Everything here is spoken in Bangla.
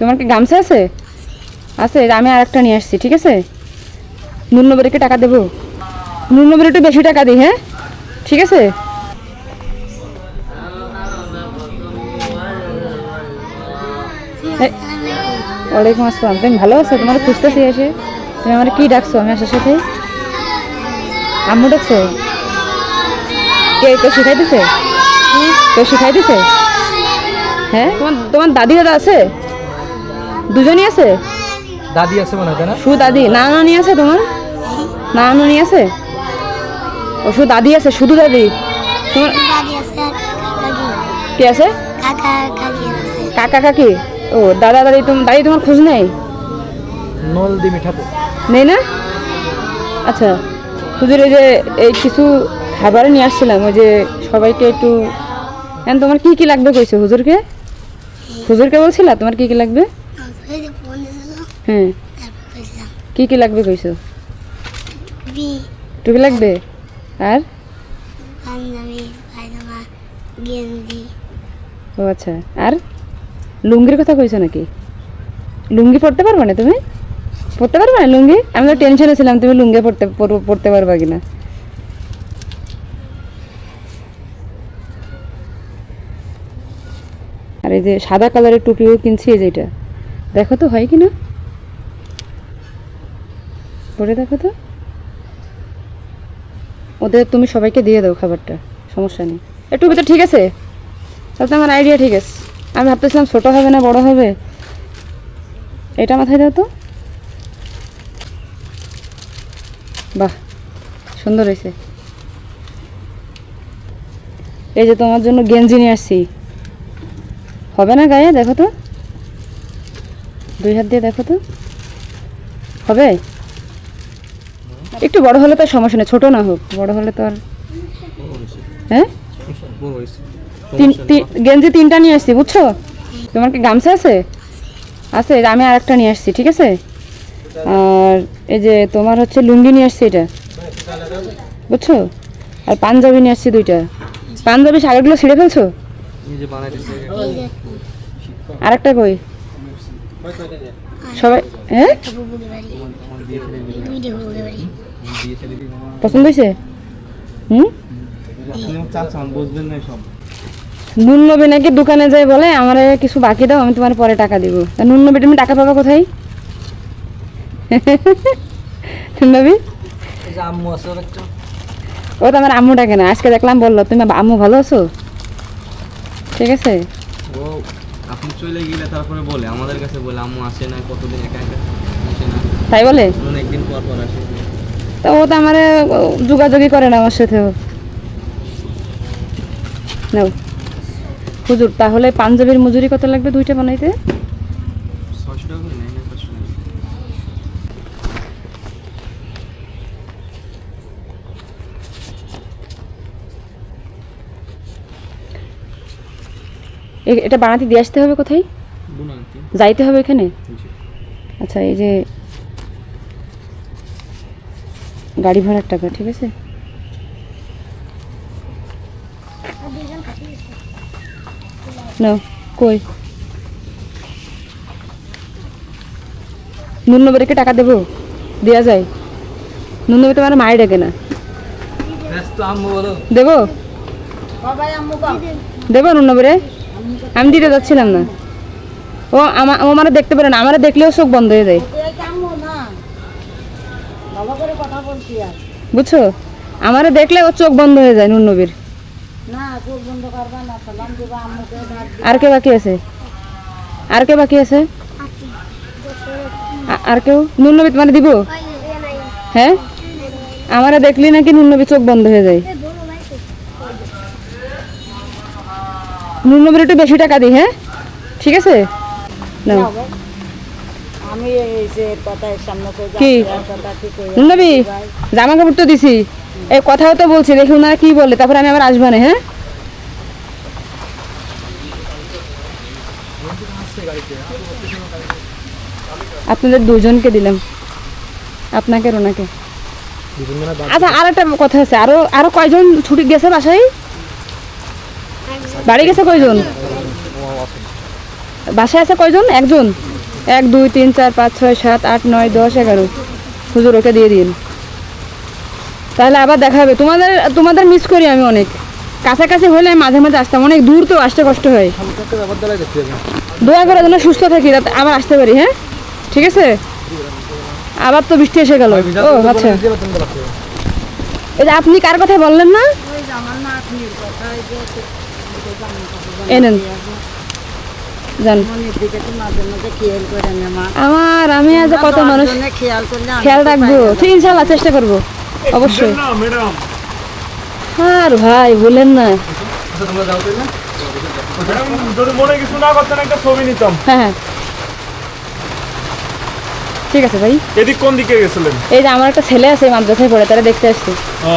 তোমার কি গামছা আছে? আছে আমি আর একটা নিয়ে আসছি, ঠিক আছে? নুন্নবেরিকে টাকা দেবো। নুন্নবেরি একটু বেশি টাকা দিই হ্যাঁ? ঠিক আছে? ওয়ালাইকুম আসসালাম। তুমি ভালো আছো? তোমার খুঁজতেছি এসে। তুমি আমার কি ডাকছো? আমি আসার সাথে? আম্মু ডাকছো? কে কেউ শিখাই দিছে কেউ শিখাই দিছে হ্যাঁ? তোমার তোমার দাদি দাদা আছে? দুজনই আছে? দাদি আছে মনে হয় না? শুধু দাদি না নানি আছে তোমার? না নানি আছে? ও শুধু দাদি আছে শুধু দাদি? তোমার দাদি আছে কাকি। কে আছে? কাকা কাকি আছে। কাকা কাকি? ও দাদা দাদি তোমার দাদি তোমার খোঁজ নেই? নল দি মিঠাপুর নেই না? আচ্ছা হুজুর এই যে এই কিছু খাবার নিয়ে আসছিলাম ওই যে সবাইকে একটু তোমার কি কি লাগবে কইছো হুজুরকে? হুজুরকে বলছিলা তোমার কি কি লাগবে ওই যে ফোন দিয়েছিল হ্যাঁ কি কি লাগবে কইছো? বি। টুপি লাগবে? আর? ও আচ্ছা। আর? লুঙ্গির কথা কইছো নাকি? লুঙ্গি পরতে পারবে না তুমি? পরতে পারবে না লুঙ্গি? আমি তো টেনশনে ছিলাম তুমি লুঙ্গি পরতে পর- পরতে পারবা কিনা। আর এই যে সাদা কালারের টুপিও কিনছি এই যে এটা। দেখো তো হয় কিনা? পরে দেখো তো। ওদের তুমি সবাইকে দিয়ে দাও খাবারটা, সমস্যা নেই। একটু টুপিটা ঠিক আছে? তাহলে আমার আইডিয়া ঠিক আছে। আমি ভাবতেছিলাম ছোট হবে না বড় হবে। এটা মাথায় দাও তো। বাহ, সুন্দর হয়েছে। এই যে তোমার জন্য গেঞ্জি নিয়ে আসছি। হবে না গায়ে? দেখো তো। দুই হাত দিয়ে দেখো তো। হবে? একটু বড় হলে তো আর সমস্যা নেই ছোট না হোক বড় হলে তো আর হ্যাঁ? তিন তিন- গেঞ্জি তিনটা নিয়ে আসছি বুঝছ? তোমার কি গামছা আছে? আছে আমি আর একটা নিয়ে আসছি ঠিক আছে? আর এই যে তোমার হচ্ছে লুঙ্গি নিয়ে আসছি এটা বুঝছ? আর পাঞ্জাবি নিয়ে আসছি দুইটা। পাঞ্জাবি শাড়িগুলো ছিঁড়ে ফেলছো? আর একটা কই? সবাই হ্যাঁ? পছন্দ হয়েছে? হুম? নুন নবী নাকি দোকানে যাই বলে, আমার কিছু বাকি দাও, আমি তোমার পরে টাকা দিব। নুন নবী তুমি টাকা পাবা কোথায়? নবী? ও তো আমার আম্মু ডাকে না, আজকে দেখলাম বলল, তুমি আম্মু ভালো আছো? ঠিক আছে? আপনি চলে গেলে তারপরে বলে? আমাদের কাছে বলে আম্মু আসে না কতদিন একা একা তাই বলে অনেকদিন পর পর আসে। তা ও তো আমার যোগাযোগই করে না আমার সাথেও। নাও। হুজুর তাহলে পাঞ্জাবির মজুরি কত লাগবে দুইটা বানাইতে? এটা বানাতে দিয়ে আসতে হবে কোথায়? যাইতে হবে এখানে? আচ্ছা এই যে গাড়ি ভাড়ার টাকা ঠিক আছে? না কই? নুন্নবরীকে টাকা দেবো? দেওয়া যায়। নুন্নবী তোমার মায়ের ডেকে না। ব্যস্ত আম্মু বলো। দেবো? দেবো নুন্নবরে আমি দিতে যাচ্ছিলাম না। ও আমার দেখতে পারে না। আমার দেখলেও চোখ বন্ধ হয়ে যায়। বুঝছ? আমার দেখলে ও চোখ বন্ধ হয়ে যায় নুন নবীর আর কে বাকি আছে? আর কে বাকি আছে? আর কেউ? নুন নবী তোমার দিব? হ্যাঁ? আমারে দেখলি নাকি নুন নবী চোখ বন্ধ হয়ে যায়? নুন নবীর একটু বেশি টাকা দিই হ্যাঁ? ঠিক আছে? না আমি এই যে কথার সামনে কি? কথা নুন নবী জামা কাপড় তো দিছি। এই কথাও তো বলছি দেখি ওনারা কি বলে তারপরে আমি আবার আসব না হ্যাঁ? আপনাদের দুজনকে দিলাম। আপনাকে আর ওনাকে। আচ্ছা আর একটা কথা আছে আরও আরও কয়জন ছুটি গেছে বাসায়? বাড়ি গেছে কয়জন? বাসায় আছে কয়জন? একজন? এক, দুই, তিন, চার, পাঁচ, ছয়, সাত, আট, নয়, দশ, এগারো। হুজুর, ওকে দিয়ে দিন। তাহলে আবার দেখা হবে। তোমাদের তোমাদের মিস করি আমি অনেক। কাছাকাছি হলে মাঝে মাঝে আসতাম। অনেক দূর তো আসতে কষ্ট হয়। দয়া করে যেন সুস্থ থাকি আবার আসতে পারি হ্যাঁ? ঠিক আছে? আবার তো বৃষ্টি এসে গেল। ও আচ্ছা। এই যে আপনি কার কথা বললেন না? এনেন আমার আমি আজ কত মানুষ খেয়াল রাখব। ঠিক ইনশাল্লাহ চেষ্টা করব। অবশ্যই। আর ভাই বলেন না। তোমরা যাও তাই না যদি কিছু না করতেন একটা ছবি নিতাম। হ্যাঁ হ্যাঁ। ঠিক আছে ভাই। এদিক কোন দিকে গেছিলেন? এই যে আমার একটা ছেলে আছে মাদ্রাসায় পড়ে তারা দেখতে আসছে। ও